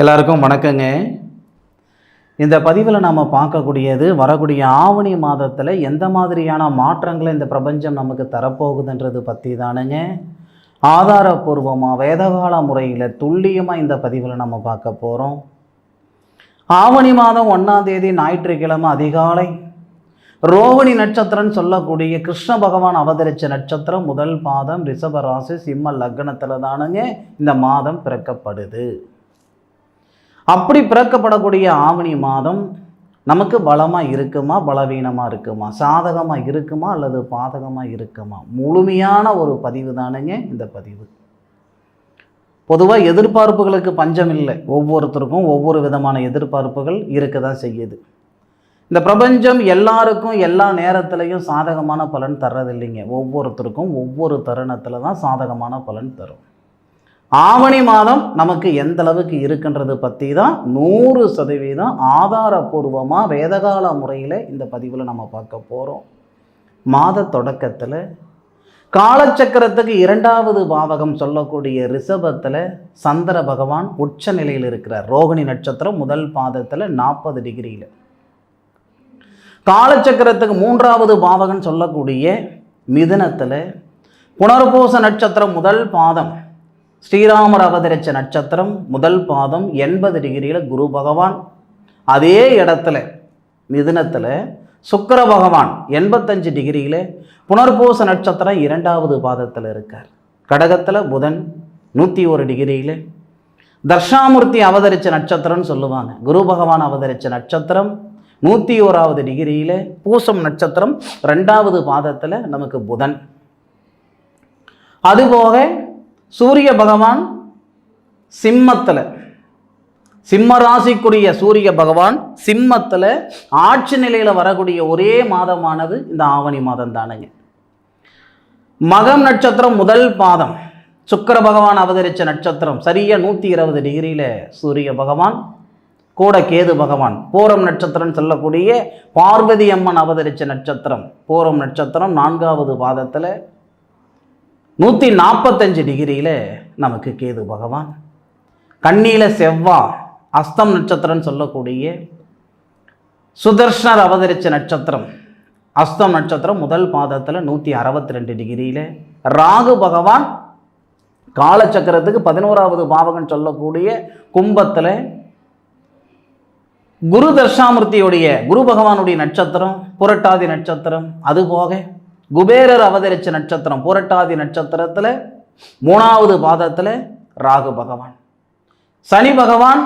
எல்லாருக்கும் வணக்கங்க. இந்த பதிவில் நாம் பார்க்கக்கூடியது வரக்கூடிய ஆவணி மாதத்தில் எந்த மாதிரியான மாற்றங்களை இந்த பிரபஞ்சம் நமக்கு தரப்போகுதுன்றது பற்றி தானுங்க ஆதாரபூர்வமாக வேதகால முறையில் துல்லியமாக இந்த பதிவில் நம்ம பார்க்க போகிறோம் ஆவணி மாதம் ஒன்றாம் தேதி ஞாயிற்றுக்கிழமை அதிகாலை. ரோவணி நட்சத்திரம்னு சொல்லக்கூடிய கிருஷ்ண பகவான் அவதரித்த நட்சத்திரம் முதல் பாதம் ரிஷப ராசி சிம்ம லக்னத்தில் தானுங்க இந்த மாதம் பிறக்கப்படுது. அப்படி பிறக்கப்படக்கூடிய ஆவணி மாதம் நமக்கு பலமாக இருக்குமா? பலவீனமாக இருக்குமா? சாதகமாக இருக்குமா? அல்லது பாதகமாக இருக்குமா? முழுமையான ஒரு பதிவு தானுங்க இந்த பதிவு. பொதுவாக எதிர்பார்ப்புகளுக்கு பஞ்சம் இல்லை. ஒவ்வொருத்தருக்கும் ஒவ்வொரு விதமான எதிர்பார்ப்புகள் இருக்க தான் செய்யுது. இந்த பிரபஞ்சம் எல்லாருக்கும் எல்லா நேரத்துலையும் சாதகமான பலன் தர்றதில்லைங்க. ஒவ்வொருத்தருக்கும் ஒவ்வொரு தருணத்தில் தான் சாதகமான பலன் தரும். ஆவணி மாதம் நமக்கு எந்த அளவுக்கு இருக்குன்றது பற்றி தான் நூறு சதவீதம் ஆதாரபூர்வமாக வேதகால முறையில் இந்த பதிவில் நம்ம பார்க்க போகிறோம் மாத தொடக்கத்தில் காலச்சக்கரத்துக்கு இரண்டாவது பாவகம் சொல்லக்கூடிய ரிஷபத்தில் சந்திர பகவான் உச்ச நிலையில் இருக்கிறார். ரோகிணி நட்சத்திரம் முதல் பாதத்தில் நாற்பது டிகிரியில். காலச்சக்கரத்துக்கு மூன்றாவது பாவகம் சொல்லக்கூடிய மிதுனத்தில் புனர்பூச நட்சத்திரம் முதல் பாதம். ஸ்ரீராமர் அவதரிச்ச நட்சத்திரம் முதல் பாதம் எண்பது டிகிரியில் குரு பகவான். அதே இடத்துல மிதுனத்தில் சுக்கர பகவான் எண்பத்தஞ்சு டிகிரியில் புனர்பூச நட்சத்திரம் இரண்டாவது பாதத்தில் இருக்கார். கடகத்தில் புதன் நூற்றி ஒரு டிகிரியில். தர்ஷாமூர்த்தி அவதரித்த நட்சத்திரம்னு சொல்லுவாங்க. குரு பகவான் அவதரித்த நட்சத்திரம் நூற்றி ஓராவது டிகிரியில் பூசம் நட்சத்திரம் ரெண்டாவது பாதத்தில் நமக்கு புதன். அதுபோக சூரிய பகவான் சிம்மத்தில். சிம்ம ராசிக்குரிய சூரிய பகவான் சிம்மத்தில் ஆட்சி நிலையில் வரக்கூடிய ஒரே மாதமானது இந்த ஆவணி மாதம் தானுங்க. மகம் நட்சத்திரம் முதல் பாதம். சுக்கிர பகவான் அவதரித்த நட்சத்திரம். சரியா நூற்றி இருபது டிகிரியில் சூரிய பகவான் கூட கேது பகவான். பூரம் நட்சத்திரம் சொல்லக்கூடிய பார்வதி அம்மன் அவதரித்த நட்சத்திரம். பூரம் நட்சத்திரம் நான்காவது பாதத்தில் நூற்றி நாற்பத்தஞ்சு டிகிரியில் நமக்கு கேது பகவான். கண்ணியில் செவ்வா அஸ்தம் நட்சத்திரம்னு சொல்லக்கூடிய சுதர்ஷனர் அவதரித்த நட்சத்திரம். அஸ்தம் நட்சத்திரம் முதல் பாதத்தில் நூற்றி அறுபத்தி ரெண்டு டிகிரியில். ராகு பகவான் காலச்சக்கரத்துக்கு பதினோராவது பாவகன் சொல்லக்கூடிய கும்பத்தில் குரு தர்ஷாமூர்த்தியுடைய குரு பகவானுடைய நட்சத்திரம் புரட்டாதி நட்சத்திரம். அதுபோக குபேரர் அவதரிச்ச நட்சத்திரம் புரட்டாதி நட்சத்திரத்தில் மூணாவது பாதத்தில் ராகு பகவான். சனி பகவான்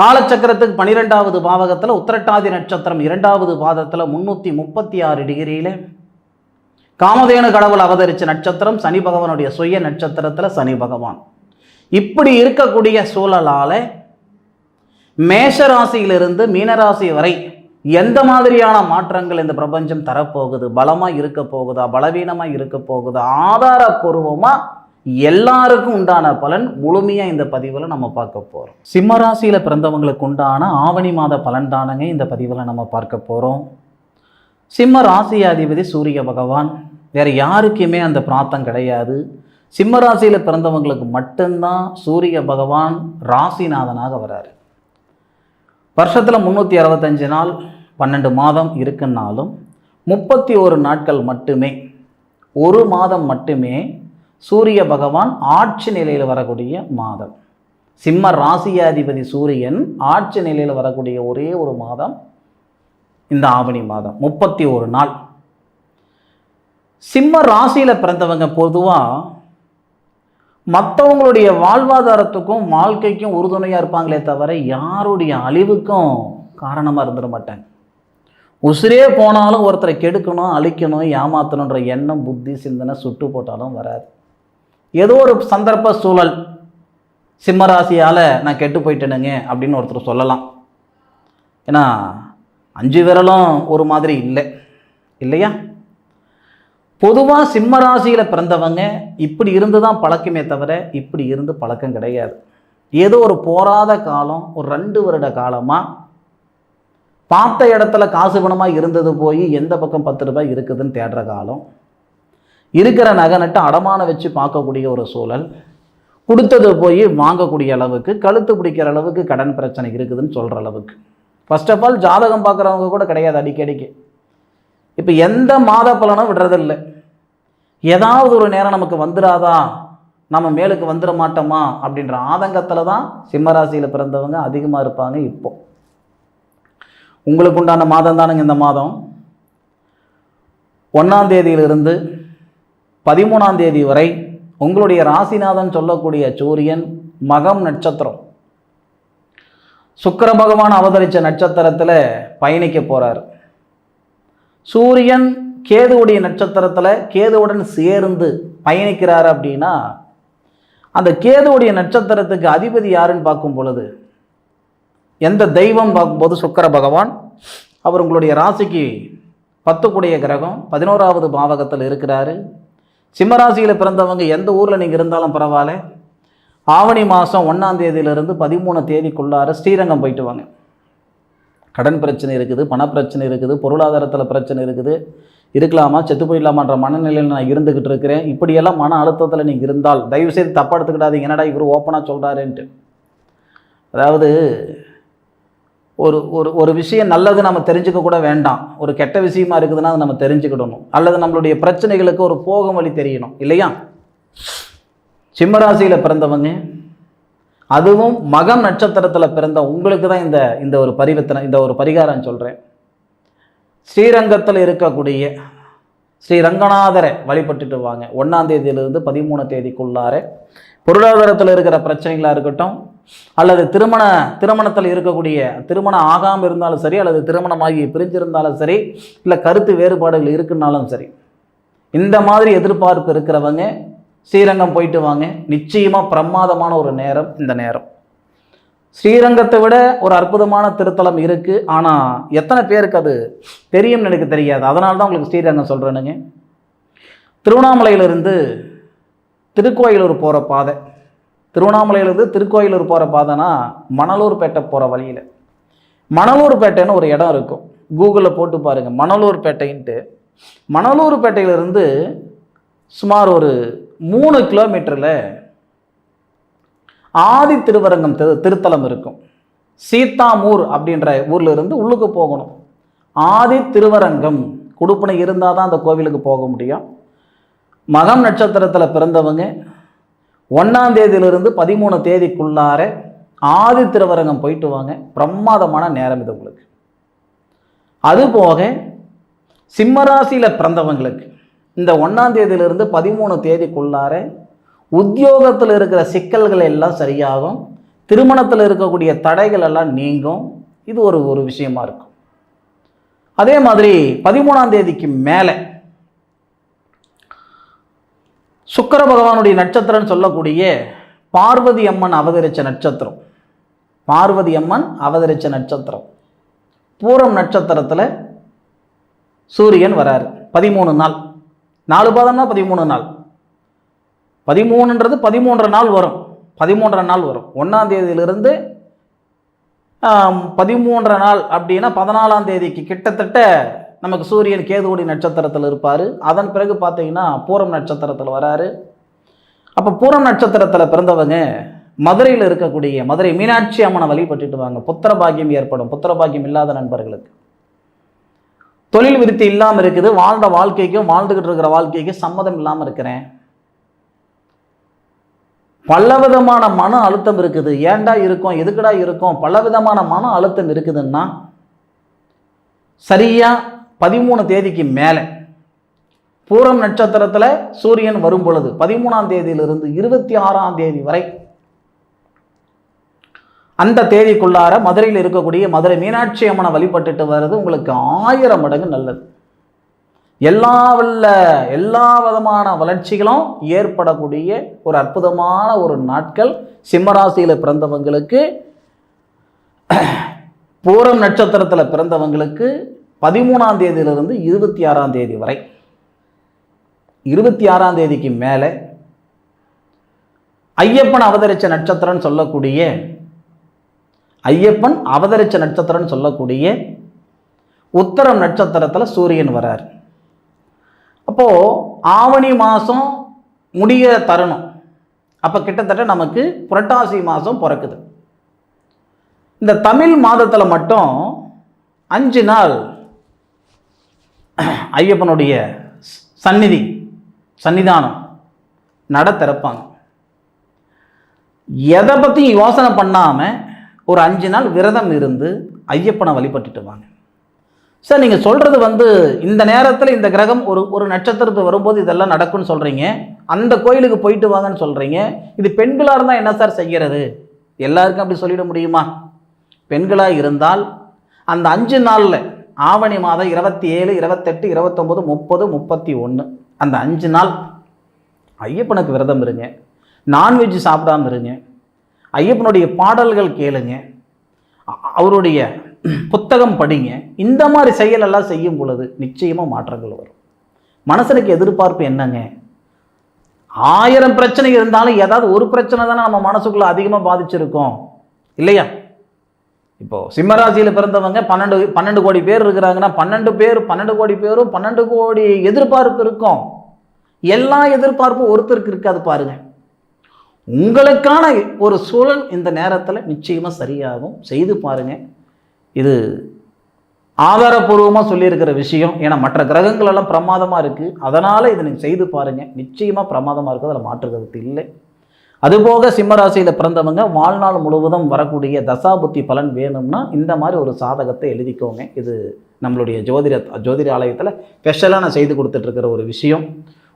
காலச்சக்கரத்துக்கு பன்னிரெண்டாவது பாவகத்தில் உத்திரட்டாதி நட்சத்திரம் இரண்டாவது பாதத்தில் முன்னூற்றி முப்பத்தி ஆறு டிகிரியில். காமதேனு கடவுள் அவதரித்த நட்சத்திரம் சனி பகவானுடைய சுய நட்சத்திரத்தில் சனி பகவான். இப்படி இருக்கக்கூடிய சூழலால் மேஷராசியிலிருந்து மீனராசி வரை எந்த மாதிரியான மாற்றங்கள் இந்த பிரபஞ்சம் தரப்போகுது? பலமாக இருக்க போகுதா? பலவீனமாக இருக்க போகுதா? ஆதாரப்பூர்வமாக எல்லாருக்கும் உண்டான பலன் முழுமையாக இந்த பதிவில் நம்ம பார்க்க போகிறோம் சிம்மராசியில் பிறந்தவங்களுக்கு உண்டான ஆவணி மாத பலன் தானங்க இந்த பதிவில் நம்ம பார்க்க போகிறோம் சிம்ம ராசியாதிபதி சூரிய பகவான் வேறு யாருக்குமே அந்த பிராத்தம் கிடையாது. சிம்ம ராசியில் பிறந்தவங்களுக்கு மட்டும்தான் சூரிய பகவான் ராசிநாதனாக வராரு. வருஷத்தில் முந்நூற்றி அறுபத்தஞ்சு நாள் பன்னெண்டு மாதம் இருக்குன்னாலும் முப்பத்தி ஒரு நாட்கள் மட்டுமே ஒரு மாதம் மட்டுமே சூரிய பகவான் ஆட்சி நிலையில் வரக்கூடிய மாதம். சிம்ம ராசியாதிபதி சூரியன் ஆட்சி நிலையில் வரக்கூடிய ஒரே ஒரு மாதம் இந்த ஆவணி மாதம் முப்பத்தி ஒரு நாள். சிம்ம ராசியில் பிறந்தவங்க பொதுவாக மற்றவங்களுடைய வாழ்வாதாரத்துக்கும் வாழ்க்கைக்கும் உறுதுணையாக இருப்பாங்களே தவிர யாருடைய அழிவுக்கும் காரணமாக இருந்துட மாட்டாங்க. உசிரே போனாலும் ஒருத்தரை கெடுக்கணும் அழிக்கணும் ஏமாற்றணுன்ற எண்ணம் புத்தி சிந்தனை சுட்டு போட்டாலும் வராது. ஏதோ ஒரு சந்தர்ப்ப சூழல் சிம்மராசியால் நான் கெட்டு போயிட்டேனுங்க அப்படின்னு ஒருத்தர் சொல்லலாம். ஏன்னா அஞ்சு விரலும் ஒரு மாதிரி இல்லை. இல்லையா? பொதுவாக சிம்ம ராசியில் பிறந்தவங்க இப்படி இருந்து தான் பழக்கமே தவிர இப்படி இருந்து பழக்கம் கிடையாது. ஏதோ ஒரு போராத காலம் ஒரு ரெண்டு வருட காலமாக பார்த்த இடத்துல காசு பணமாக இருந்தது போய் எந்த பக்கம் பத்து ரூபாய் இருக்குதுன்னு தேடுற காலம். இருக்கிற நகை நட்டு அடமான வச்சு பார்க்கக்கூடிய ஒரு சூழல். கொடுத்தது போய் வாங்கக்கூடிய அளவுக்கு கழுத்து பிடிக்கிற அளவுக்கு கடன் பிரச்சனை இருக்குதுன்னு சொல்கிற அளவுக்கு. ஃபர்ஸ்ட் ஆஃப் ஆல் ஜாதகம் பார்க்குறவங்க கூட கிடையாது அடிக்கடிக்கு. இப்போ எந்த மாத பலனும் விடுறதில்லை. ஏதாவது ஒரு நேரம் நமக்கு வந்துடாதா நம்ம மேலுக்கு வந்துட மாட்டோமா? அப்படின்ற ஆதங்கத்தில் தான் சிம்மராசியில் பிறந்தவங்க அதிகமாக இருப்பாங்க இப்போ. உங்களுக்கு உண்டான மாதம் தானுங்க இந்த மாதம். ஒன்றாம் தேதியிலிருந்து பதிமூணாம் தேதி வரை உங்களுடைய ராசிநாதன் சொல்லக்கூடிய சூரியன் மகம் நட்சத்திரம். சுக்கர பகவான் அவதரித்த நட்சத்திரத்தில் பயணிக்க போகிறார் சூரியன் கேதுவுடைய நட்சத்திரத்தில் கேதுவுடன் சேர்ந்து பயணிக்கிறார் அப்படின்னா அந்த கேதுவுடைய நட்சத்திரத்துக்கு அதிபதி யாருன்னு பார்க்கும் பொழுது எந்த தெய்வம் பார்க்கும்போது சுக்கர பகவான் அவர் உங்களுடைய ராசிக்கு பத்துக்குடைய கிரகம் பதினோராவது பாவகத்தில் இருக்கிறாரு. சிம்மராசியில் பிறந்தவங்க எந்த ஊரில் நீங்கள் இருந்தாலும் பரவாயில்ல. ஆவணி மாதம் ஒன்றாம் தேதியிலிருந்து பதிமூணு தேதிக்குள்ளார ஸ்ரீரங்கம் போயிட்டு வாங்க. கடன் பிரச்சனை இருக்குது பணப்பிரச்சனை இருக்குது பொருளாதாரத்தில் பிரச்சனை இருக்குது. இருக்கலாமா? செத்து போயிடலாமான்ற மனநிலையில் நான் இருந்துக்கிட்டு இருக்கிறேன். இப்படியெல்லாம் மன அழுத்தத்தில் நீங்கள் இருந்தால் தயவுசெய்து தப்பாக எடுத்துக்கிடாதீங்க என்னடா இவர் ஓப்பனாக சொல்கிறாருன்ட்டு அதாவது ஒரு ஒரு ஒரு விஷயம் நல்லது நம்ம தெரிஞ்சுக்க கூட வேண்டாம். ஒரு கெட்ட விஷயமா இருக்குதுன்னா அதை நம்ம தெரிஞ்சுக்கிடணும். அல்லது நம்மளுடைய பிரச்சனைகளுக்கு ஒரு போகும் வழி தெரியணும். இல்லையா? சிம்மராசியில் பிறந்தவங்க அதுவும் மகம் நட்சத்திரத்தில் பிறந்த உங்களுக்கு தான் இந்த இந்த ஒரு பரிவர்த்தனை இந்த ஒரு பரிகாரம் சொல்கிறேன் ஸ்ரீரங்கத்தில் இருக்கக்கூடிய ஸ்ரீ ரங்கநாதரை வழிபட்டுட்டு வாங்க. ஒன்றாம் தேதியிலிருந்து பதிமூணு தேதிக்குள்ளார பொருளாதாரத்தில் இருக்கிற பிரச்சனைகளாக இருக்கட்டும் அல்லது திருமண திருமணத்தில் இருக்கக்கூடிய திருமணம் ஆகாமல் இருந்தாலும் சரி அல்லது திருமணமாகி பிரிஞ்சிருந்தாலும் சரி இல்லை கருத்து வேறுபாடுகள் இருக்குன்னாலும் சரி இந்த மாதிரி எதிர்பார்ப்பு இருக்கிறவங்க ஸ்ரீரங்கம் போயிட்டு வாங்க. நிச்சயமாக பிரமாதமான ஒரு நேரம் இந்த நேரம். ஸ்ரீரங்கத்தை விட ஒரு அற்புதமான திருத்தலம் இருக்குது ஆனால் எத்தனை பேருக்கு அது தெரியும்னு எனக்கு தெரியாது. அதனால தான் உங்களுக்கு ஸ்ரீரங்கம் சொல்கிறேனுங்க திருவண்ணாமலையிலிருந்து திருக்கோயிலூர் போகிற பாதை. திருவண்ணாமலையிலிருந்து திருக்கோயிலூர் போகிற பாதைனா மணலூர்பேட்டை போகிற வழியில். மணலூர்பேட்டைன்னு ஒரு இடம் இருக்கும். கூகுளில் போட்டு பாருங்கள் மணலூர்பேட்டைன்ட்டு. மணலூர்பேட்டையிலிருந்து சுமார் ஒரு மூணு கிலோமீட்டரில் ஆதி திருவரங்கம் திரு திருத்தலம் இருக்கும். சீத்தாமூர் அப்படின்ற ஊரில் இருந்து உள்ளுக்கு போகணும். ஆதி திருவரங்கம் கொடுப்பனை இருந்தால் தான் அந்த கோவிலுக்கு போக முடியும். மகம் நட்சத்திரத்தில் பிறந்தவங்க ஒன்றாம் தேதியிலிருந்து பதிமூணு தேதிக்குள்ளார ஆதி திருவரங்கம் போயிட்டு வாங்க. பிரமாதமான நேரம் இது உங்களுக்கு. அதுபோக சிம்மராசியில் பிறந்தவங்களுக்கு இந்த ஒன்றாம் தேதியிலிருந்து பதிமூணு தேதிக்குள்ளார உத்தியோகத்தில் இருக்கிற சிக்கல்கள் எல்லாம் சரியாகும். திருமணத்தில் இருக்கக்கூடிய தடைகள் எல்லாம் நீங்கும். இது ஒரு ஒரு விஷயமா இருக்கும். அதே மாதிரி பதிமூணாம் தேதிக்கு மேலே சுக்கர பகவானுடைய நட்சத்திரம்னு சொல்லக்கூடிய பார்வதி அம்மன் அவதரித்த நட்சத்திரம். பார்வதி அம்மன் அவதரித்த நட்சத்திரம். பூரம் நட்சத்திரத்தில் சூரியன் வராரு. பதிமூணு நாள். நாலு பாதம்னா பதிமூணு நாள். பதிமூணுன்றது பதிமூன்றரை நாள் வரும். பதிமூன்றரை நாள் வரும். ஒன்றாம் தேதியிலிருந்து பதிமூன்றரை நாள் அப்படின்னா பதினாலாம் தேதிக்கு கிட்டத்தட்ட நமக்கு சூரியன் கேதுவுடைய நட்சத்திரத்தில் இருப்பார். அதன் பிறகு பார்த்தீங்கன்னா பூரம் நட்சத்திரத்தில் வராரு. அப்போ பூரம் நட்சத்திரத்தில் பிறந்தவங்க மதுரையில் இருக்கக்கூடிய மதுரை மீனாட்சி அம்மனை வழிபட்டுட்டு வாங்க. புத்திர பாக்கியம் ஏற்படும். புத்திர பாக்கியம் இல்லாத நண்பர்களுக்கு. தொழில் விருத்தி இல்லாமல் இருக்குது வாழ்ந்த வாழ்க்கைக்கும் வாழ்ந்துக்கிட்டு இருக்கிற வாழ்க்கைக்கும் சம்மதம் இல்லாமல் இருக்கிறேன். பலவிதமான மன அழுத்தம் இருக்குது. ஏன்டா இருக்கும்? எதுக்குடா இருக்கும்? பலவிதமான மன அழுத்தம் இருக்குதுன்னா சரியாக பதிமூணு தேதிக்கு மேலே பூரம் நட்சத்திரத்தில் சூரியன் வரும் பொழுது பதிமூணாம் தேதியிலிருந்து இருபத்தி ஆறாம் தேதி வரை அந்த தேதிக்குள்ளார மதுரையில் இருக்கக்கூடிய மதுரை மீனாட்சி அம்மனை வழிபட்டுட்டு வர்றது உங்களுக்கு ஆயிரம் மடங்கு நல்லது. எல்லா வல்ல எல்லா விதமான வளர்ச்சிகளும் ஏற்படக்கூடிய ஒரு அற்புதமான ஒரு நாட்கள் சிம்மராசியில் பிறந்தவங்களுக்கு பூரம் நட்சத்திரத்தில் பிறந்தவங்களுக்கு பதிமூணாம் தேதியிலிருந்து இருபத்தி ஆறாம் தேதி வரை. இருபத்தி ஆறாம் தேதிக்கு மேலே ஐயப்பன் அவதரித்த நட்சத்திரம்னு சொல்லக்கூடிய ஐயப்பன் அவதரிச்ச நட்சத்திரம்னு சொல்லக்கூடிய உத்தரம் நட்சத்திரத்தில் சூரியன் வரார். அப்போது ஆவணி மாதம் முடிய தருணம். அப்போ கிட்டத்தட்ட நமக்கு புரட்டாசி மாதம் பிறக்குது. இந்த தமிழ் மாதத்தில் மட்டும் அஞ்சு நாள் ஐயப்பனுடைய சந்நிதி சன்னிதானம் நட திறப்பாங்க. எதை பற்றியும் யோசனை பண்ணாமல் ஒரு அஞ்சு நாள் விரதம் இருந்து ஐயப்பனை வழிபட்டுட்டு வாங்க. சார் நீங்கள் சொல்கிறது வந்து இந்த நேரத்தில் இந்த கிரகம் ஒரு ஒரு நட்சத்திரத்து வரும்போது இதெல்லாம் நடக்கும்னு சொல்கிறீங்க அந்த கோயிலுக்கு போயிட்டு வாங்கன்னு சொல்கிறீங்க இது பெண்களாக இருந்தால் என்ன சார் செய்கிறது எல்லாருக்கும் அப்படி சொல்லிட முடியுமா? பெண்களாக இருந்தால் அந்த அஞ்சு நாளில் ஆவணி மாதம் இருபத்தி ஏழு இருபத்தெட்டு இருபத்தொம்போது முப்பது முப்பத்தி ஒன்று அந்த அஞ்சு நாள் ஐயப்பனுக்கு விரதம் இருங்க. நான்வெஜ் சாப்பிடாம இருங்க. ஐயப்பனுடைய பாடல்கள் கேளுங்க. அவருடைய புத்தகம் படிங்க. இந்த மாதிரி செயலெல்லாம் செய்யும் பொழுது நிச்சயமாக மாற்றங்கள் வரும். மனசனுக்கு எதிர்பார்ப்பு என்னங்க? ஆயிரம் பிரச்சனை இருந்தாலும் ஏதாவது ஒரு பிரச்சனை தானே நம்ம மனசுக்குள்ள அதிகமாக பாதிச்சிருக்கோம். இல்லையா? இப்போ சிம்மராசியில் பிறந்தவங்க பன்னெண்டு பன்னெண்டு கோடி பேர் இருக்கிறாங்கன்னா பன்னெண்டு பேர் பன்னெண்டு கோடி பேரும் பன்னெண்டு கோடி எதிர்பார்ப்பு இருக்கும். எல்லா எதிர்பார்ப்பும் ஒருத்தருக்கு இருக்காது பாருங்கள் உங்களுக்கான ஒரு சூழல் இந்த நேரத்தில் நிச்சயமாக சரியாகும். செய்து பாருங்க. இது ஆதாரபூர்வமாக சொல்லியிருக்கிற விஷயம். ஏன்னா மற்ற கிரகங்கள் எல்லாம் பிரமாதமாக இருக்குது அதனால் இதை நீங்கள் செய்து பாருங்கள் நிச்சயமாக பிரமாதமாக இருக்குது அதில் மாற்று கருத்து இல்லை. அதுபோக சிம்மராசியில் பிறந்தவங்க வாழ்நாள் முழுவதும் வரக்கூடிய தசாபுத்தி பலன் வேணும்னா இந்த மாதிரி ஒரு சாதகத்தை எழுதிக்கோங்க. இது நம்மளுடைய ஜோதிட ஜோதிட ஆலயத்தில் ஸ்பெஷலாக நான் செய்து கொடுத்துட்ருக்கிற ஒரு விஷயம்.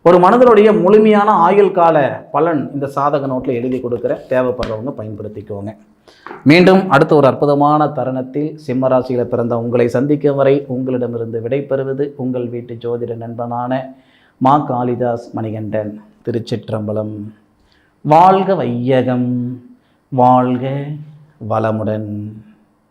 ஒரு மனதனுடைய முழுமையான ஆயுள் கால பலன் இந்த சாதக நோட்டில் எழுதி கொடுக்குற தேவைப்படுறவங்க பயன்படுத்திக்கோங்க. மீண்டும் அடுத்த ஒரு அற்புதமான தருணத்தில் சிம்மராசியில் பிறந்த உங்களை சந்திக்கும் வரை உங்களிடமிருந்து விடைபெறுவது உங்கள் வீட்டு ஜோதிட நண்பனான மா காளிதாஸ் மணிகண்டன் திருச்சிற்றம்பலம். வாழ்க வையகம் வாழ்க வளமுடன்.